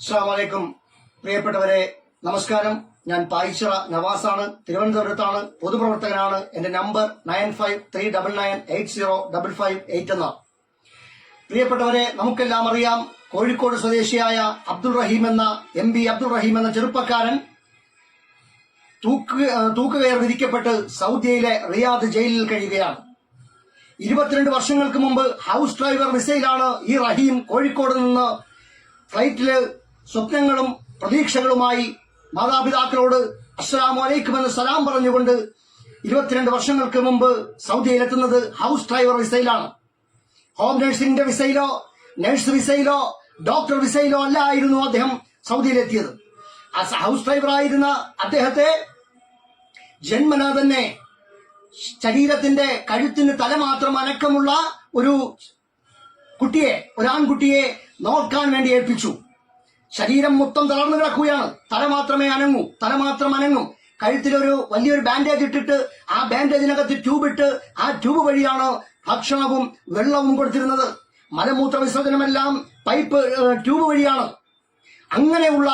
അസ്സാമലൈക്കും പ്രിയപ്പെട്ടവരെ നമസ്കാരം. ഞാൻ പായിച്ചിറ നവാസാണ്. തിരുവനന്തപുരത്താണ്. പൊതുപ്രവർത്തകനാണ്. എന്റെ number nine five three double nine eight zero double five eight എന്ന പ്രിയപ്പെട്ടവരെ നമുക്കെല്ലാം അറിയാം കോഴിക്കോട് സ്വദേശിയായ അബ്ദുൾ റഹീം എന്ന എം ബി അബ്ദുൾ റഹീം എന്ന ചെറുപ്പക്കാരൻ തൂക്ക് തൂക്കുകയർ വിധിക്കപ്പെട്ട് സൗദിയിലെ റിയാദ് ജയിലിൽ കഴിയുകയാണ്. ഇരുപത്തിരണ്ട് വർഷങ്ങൾക്ക് മുമ്പ് ഹൗസ് ഡ്രൈവർ വിസയിലാണ് ഈ റഹീം കോഴിക്കോട് നിന്ന് ഫ്ലൈറ്റിൽ സ്വപ്നങ്ങളും പ്രതീക്ഷകളുമായി മാതാപിതാക്കളോട് അസ്സലാമു അലൈക്കും എന്ന് സലാം പറഞ്ഞുകൊണ്ട് ഇരുപത്തിരണ്ട് വർഷങ്ങൾക്ക് മുമ്പ് സൗദിയിലെത്തുന്നത് ഹൗസ് ഡ്രൈവർ വിസയിലാണ്. ഹോം നഴ്സിംഗിന്റെ വിസയിലോ നഴ്സ് വിസയിലോ ഡോക്ടർ വിസയിലോ അല്ല ആയിരുന്നു അദ്ദേഹം സൗദിയിലെത്തിയത്. ഹൗസ് ഡ്രൈവർ ആയിരുന്ന അദ്ദേഹത്തെ ജന്മനാ തന്നെ ശരീരത്തിന്റെ കഴുത്തിന് തല മാത്രം അനക്കമുള്ള ഒരു കുട്ടിയെ ഒരാൺകുട്ടിയെ നോക്കാൻ വേണ്ടി ഏൽപ്പിച്ചു. ശരീരം മൊത്തം തളർന്നു കിടക്കുകയാണ്. തല മാത്രമേ അനങ്ങൂ. തല മാത്രം അനങ്ങും. കഴുത്തിലൊരു വലിയൊരു ബാൻഡേജ് ഇട്ടിട്ട് ആ ബാൻഡേജിനകത്ത് ട്യൂബ് ഇട്ട് ആ ട്യൂബ് വഴിയാണ് ഭക്ഷണവും വെള്ളവും കൊടുത്തിരുന്നത്. മലമൂത്ര വിസർജനമെല്ലാം പൈപ്പ് ട്യൂബ് വഴിയാണ്. അങ്ങനെയുള്ള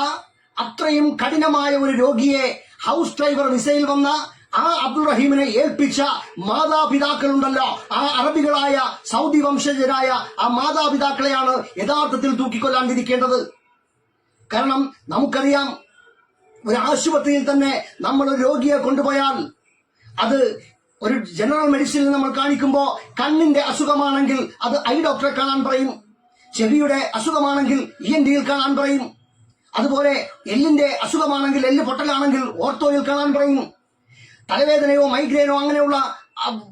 അത്രയും കഠിനമായ ഒരു രോഗിയെ ഹൗസ് ഡ്രൈവർ വിസയിൽ വന്ന ആ അബ്ദുൾ റഹീമിനെ ഏൽപ്പിച്ച മാതാപിതാക്കളുണ്ടല്ലോ. ആ അറബികളായ സൗദി വംശജരായ ആ മാതാപിതാക്കളെയാണ് യഥാർത്ഥത്തിൽ തൂക്കിക്കൊല്ലാൻ വിധിക്കേണ്ടത് കാരണം നമുക്കറിയാം ഒരു ആശുപത്രിയിൽ തന്നെ നമ്മൾ ഒരു രോഗിയെ കൊണ്ടുപോയാൽ അത് ഒരു ജനറൽ മെഡിസിനിൽ നമ്മൾ കാണിക്കുമ്പോൾ കണ്ണിന്റെ അസുഖമാണെങ്കിൽ അത് ഐ ഡോക്ടറെ കാണാൻ പറയും ചെവിയുടെ അസുഖമാണെങ്കിൽ ഇ എൻ ഡിയിൽ കാണാൻ പറയും അതുപോലെ എല്ലിന്റെ അസുഖമാണെങ്കിൽ എല്ല് പൊട്ടലാണെങ്കിൽ ഓർത്തോയിൽ കാണാൻ പറയും. തലവേദനയോ മൈഗ്രെയിനോ അങ്ങനെയുള്ള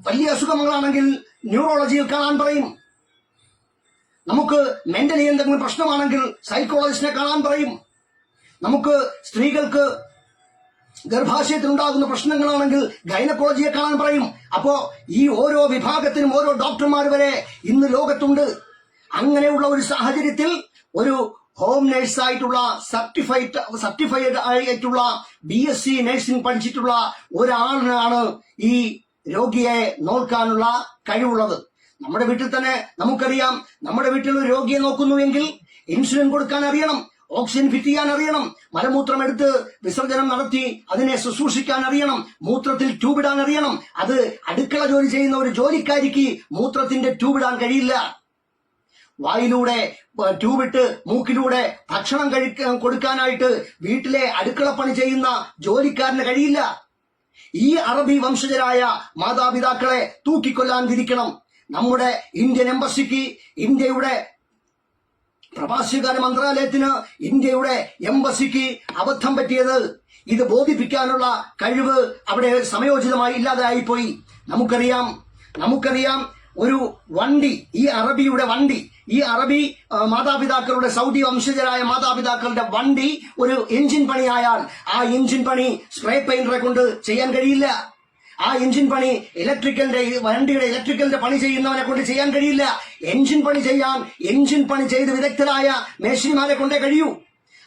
വലിയ അസുഖങ്ങളാണെങ്കിൽ ന്യൂറോളജിയിൽ കാണാൻ പറയും. നമുക്ക് മെന്റലി എന്തെങ്കിലും പ്രശ്നമാണെങ്കിൽ സൈക്കോളജിസ്റ്റിനെ കാണാൻ പറയും. നമുക്ക് സ്ത്രീകൾക്ക് ഗർഭാശയത്തിൽ ഉണ്ടാകുന്ന പ്രശ്നങ്ങളാണെങ്കിൽ ഗൈനക്കോളജിയെ കാണാൻ പറയും. അപ്പോ ഈ ഓരോ വിഭാഗത്തിനും ഓരോ ഡോക്ടർമാർ വരെ ഇന്ന് ലോകത്തുണ്ട്. അങ്ങനെയുള്ള ഒരു സാഹചര്യത്തിൽ ഒരു ഹോം നേഴ്സായിട്ടുള്ള സർട്ടിഫൈഡ് സർട്ടിഫൈഡ് ആയിട്ടുള്ള ബി എസ് സി നഴ്സിംഗ് പഠിച്ചിട്ടുള്ള ഒരാളിനാണ് ഈ രോഗിയെ നോക്കാനുള്ള കഴിവുള്ളത്. നമ്മുടെ വീട്ടിൽ തന്നെ നമുക്കറിയാം. നമ്മുടെ വീട്ടിൽ ഒരു രോഗിയെ നോക്കുന്നുവെങ്കിൽ ഇൻസുലിൻ കൊടുക്കാൻ അറിയണം ഓക്സിജൻ ഫിറ്റ് ചെയ്യാൻ അറിയണം മലമൂത്രം എടുത്ത് വിസർജനം നടത്തി അതിനെ ശുശ്രൂഷിക്കാൻ അറിയണം മൂത്രത്തിൽ ട്യൂബിടാൻ അറിയണം. അത് അടുക്കള ജോലി ചെയ്യുന്ന ഒരു ജോലിക്കാരിക്ക് മൂത്രത്തിന്റെ ട്യൂബിടാൻ കഴിയില്ല. വായിലൂടെ ട്യൂബിട്ട് മൂക്കിലൂടെ ഭക്ഷണം കഴിക്കാൻ കൊടുക്കാനായിട്ട് വീട്ടിലെ അടുക്കളപ്പണി ചെയ്യുന്ന ജോലിക്കാരന് കഴിയില്ല. ഈ അറബി വംശജരായ മാതാപിതാക്കളെ തൂക്കിക്കൊല്ലാൻ വിധിക്കണം. നമ്മുടെ ഇന്ത്യൻ എംബസിക്ക് ഇന്ത്യയുടെ പ്രവാസികാര്യ മന്ത്രാലയത്തിന് ഇന്ത്യയുടെ എംബസിക്ക് അബദ്ധം പറ്റിയത് ഇത് ബോധിപ്പിക്കാനുള്ള കഴിവ് അവിടെ സമയോചിതമായി ഇല്ലാതായിപ്പോയി നമുക്കറിയാം നമുക്കറിയാം ഒരു വണ്ടി ഈ അറബിയുടെ വണ്ടി ഈ അറബി മാതാപിതാക്കളുടെ സൗദി വംശജരായ മാതാപിതാക്കളുടെ വണ്ടി ഒരു എഞ്ചിൻ പണിയായാൽ ആ എഞ്ചിൻ പണി സ്പ്രേ പെയിന്ററെ കൊണ്ട് ചെയ്യാൻ കഴിയില്ല. ആ എഞ്ചിൻ പണി ഇലക്ട്രിക്കലിന്റെ വണ്ടിയുടെ ഇലക്ട്രിക്കലിന്റെ പണി ചെയ്യുന്നവനെ കൊണ്ട് ചെയ്യാൻ കഴിയില്ല. എഞ്ചിൻ പണി ചെയ്യാൻ എഞ്ചിൻ പണി ചെയ്ത് വിദഗ്ധരായ മേശിനിമാരെ കൊണ്ടേ കഴിയൂ.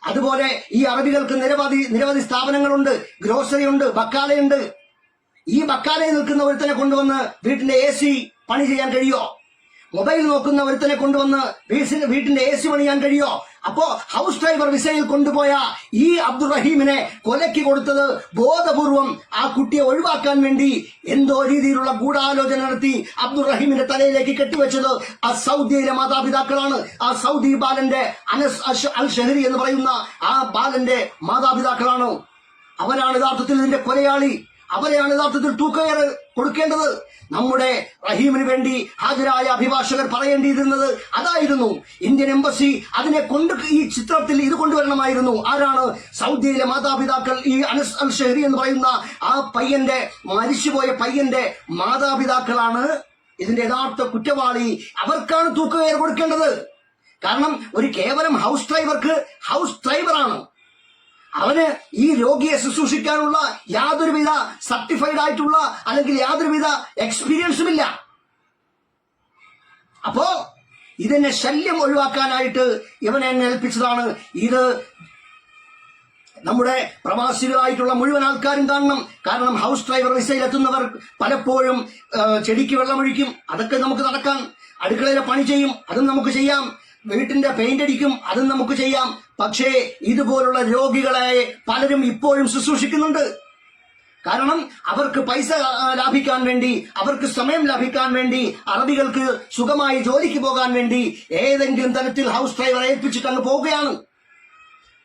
അതുപോലെ ഈ അറബികൾക്ക് നിരവധി നിരവധി സ്ഥാപനങ്ങളുണ്ട്. ഗ്രോസറി ഉണ്ട് ബക്കാലയുണ്ട്. ഈ ബക്കാലയിൽ നിൽക്കുന്ന ഒരുത്തനെ കൊണ്ടുവന്ന് വീട്ടിന്റെ എ പണി ചെയ്യാൻ കഴിയോ മൊബൈൽ നോക്കുന്ന ഒരുത്തനെ കൊണ്ടുവന്ന് വീട്ടിന്റെ എ സി പണിയാൻ കഴിയോ? അപ്പോ ഹൗസ് ഡ്രൈവർ വിസയിൽ കൊണ്ടുപോയ ഈ അബ്ദുൾ റഹീമിനെ കൊലയ്ക്ക് കൊടുത്തത് ബോധപൂർവം ആ കുട്ടിയെ ഒഴിവാക്കാൻ വേണ്ടി എന്തോ രീതിയിലുള്ള ഗൂഢാലോചന നടത്തി അബ്ദുൾ റഹീമിന്റെ തലയിലേക്ക് കെട്ടിവെച്ചത് ആ സൗദിയിലെ മാതാപിതാക്കളാണ്. ആ സൗദി ബാലന്റെ അനസ് അൽ ഷഹരി എന്ന് പറയുന്ന ആ ബാലന്റെ മാതാപിതാക്കളാണ്. അവനാണ് യഥാർത്ഥത്തിൽ ഇതിന്റെ കൊലയാളി. അവരെയാണ് യഥാർത്ഥത്തിൽ തൂക്കയറ് കൊടുക്കേണ്ടത്. നമ്മുടെ റഹീമിന് വേണ്ടി ഹാജരായ അഭിഭാഷകർ പറയേണ്ടിയിരുന്നത് അതായിരുന്നു. ഇന്ത്യൻ എംബസി അതിനെ കൊണ്ട് ഈ ചിത്രത്തിൽ ഇത് കൊണ്ടുവരണമായിരുന്നു. ആരാണ്? സൗദിയിലെ മാതാപിതാക്കൾ ഈ അനസ് അൽ ഷെഹരി എന്ന് പറയുന്ന ആ പയ്യന്റെ മരിച്ചുപോയ പയ്യന്റെ മാതാപിതാക്കളാണ് ഇതിന്റെ യഥാർത്ഥ കുറ്റവാളി. അവർക്കാണ് തൂക്കുകയർ കൊടുക്കേണ്ടത്. കാരണം ഒരു കേവലം ഹൗസ് ഡ്രൈവർക്ക് ഹൗസ് ഡ്രൈവറാണ്. അവന് ഈ രോഗിയെ ശുശ്രൂഷിക്കാനുള്ള യാതൊരുവിധ സർട്ടിഫൈഡ് ആയിട്ടുള്ള അല്ലെങ്കിൽ യാതൊരുവിധ എക്സ്പീരിയൻസും ഇല്ല. അപ്പോ ഇതിന്റെ ശല്യം ഒഴിവാക്കാനായിട്ട് ഇവനെ ഏൽപ്പിച്ചതാണ്. ഇത് നമ്മുടെ പ്രവാസികളായിട്ടുള്ള മുഴുവൻ ആൾക്കാരും കാണണം. കാരണം ഹൗസ് ഡ്രൈവർ വിസയിൽ എത്തുന്നവർ പലപ്പോഴും ചെടിക്ക് വെള്ളമൊഴിക്കും അതൊക്കെ നമുക്ക് നടക്കാം. അടുക്കളയിലെ പണി ചെയ്യും. അതും നമുക്ക് ചെയ്യാം. വീട്ടിന്റെ പെയിന്റ് അടിക്കും അതും നമുക്ക് ചെയ്യാം. പക്ഷേ ഇതുപോലുള്ള രോഗികളെ പലരും ഇപ്പോഴും ശുശ്രൂഷിക്കുന്നുണ്ട്. കാരണം അവർക്ക് പൈസ ലാഭിക്കാൻ വേണ്ടി അവർക്ക് സമയം ലാഭിക്കാൻ വേണ്ടി അറബികൾക്ക് സുഖമായി ജോലിക്ക് പോകാൻ വേണ്ടി ഏതെങ്കിലും തരത്തിൽ ഹൗസ് ഡ്രൈവർ ഏൽപ്പിച്ചിട്ട് അങ്ങ് പോവുകയാണ്.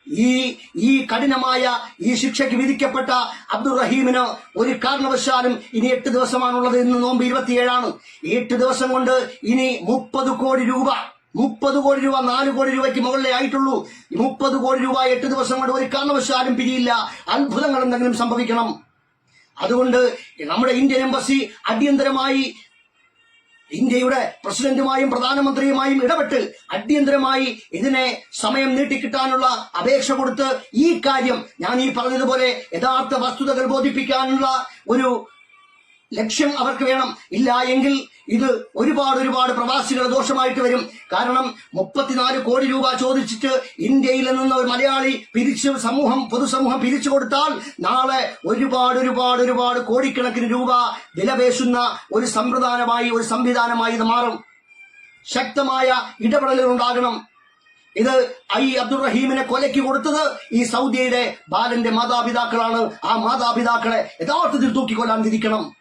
ഈ ഈ കഠിനമായ ഈ ശിക്ഷയ്ക്ക് വിധിക്കപ്പെട്ട അബ്ദുൾ റഹീമിന് ഒരു കാരണവശാലും ഇനി എട്ട് ദിവസമാണുള്ളത് ഇന്ന് നോമ്പ് ഇരുപത്തിയേഴാണ്. എട്ട് ദിവസം കൊണ്ട് ഇനി മുപ്പത് കോടി രൂപ മുപ്പത് കോടി രൂപ നാല് കോടി രൂപയ്ക്ക് മുകളിലേ ആയിട്ടുള്ളൂ. മുപ്പത് കോടി രൂപ എട്ട് ദിവസം കൊണ്ട് ഒരു കാരണവശാലും പിരിയില്ല. അത്ഭുതങ്ങൾ എന്തെങ്കിലും സംഭവിക്കണം. അതുകൊണ്ട് നമ്മുടെ ഇന്ത്യൻ എംബസി അടിയന്തരമായി ഇന്ത്യയുടെ പ്രസിഡന്റുമായും പ്രധാനമന്ത്രിയുമായും ഇടപെട്ട് അടിയന്തരമായി ഇതിനെ സമയം നീട്ടിക്കിട്ടാനുള്ള അപേക്ഷ കൊടുത്ത് ഈ കാര്യം ഞാൻ ഈ പറഞ്ഞതുപോലെ യഥാർത്ഥ വസ്തുതകൾ ബോധിപ്പിക്കാനുള്ള ഒരു ലക്ഷ്യം അവർക്ക് വേണം. ഇല്ല എങ്കിൽ ഇത് ഒരുപാട് ഒരുപാട് പ്രവാസികൾ ദോഷമായിട്ട് വരും. കാരണം മുപ്പത്തിനാല് കോടി രൂപ ചോദിച്ചിട്ട് ഇന്ത്യയിൽ നിന്ന് ഒരു മലയാളി പിരിച്ചു സമൂഹം പൊതുസമൂഹം പിരിച്ചു കൊടുത്താൽ നാളെ ഒരുപാട് ഒരുപാട് ഒരുപാട് കോടിക്കണക്കിന് രൂപ വിലപേശുന്ന ഒരു സമ്പ്രദായമായി ഒരു സംവിധാനമായി ഇത് മാറും. ശക്തമായ ഇടപെടലുകൾ ഉണ്ടാകണം ഇത് ഐ അബ്ദുൾ റഹീമിനെ കൊലയ്ക്ക് കൊടുത്തത് ഈ സൗദിയുടെ ബാലന്റെ മാതാപിതാക്കളാണ്. ആ മാതാപിതാക്കളെ യഥാർത്ഥത്തിൽ തൂക്കിക്കൊല്ലാൻ വിധിക്കണം.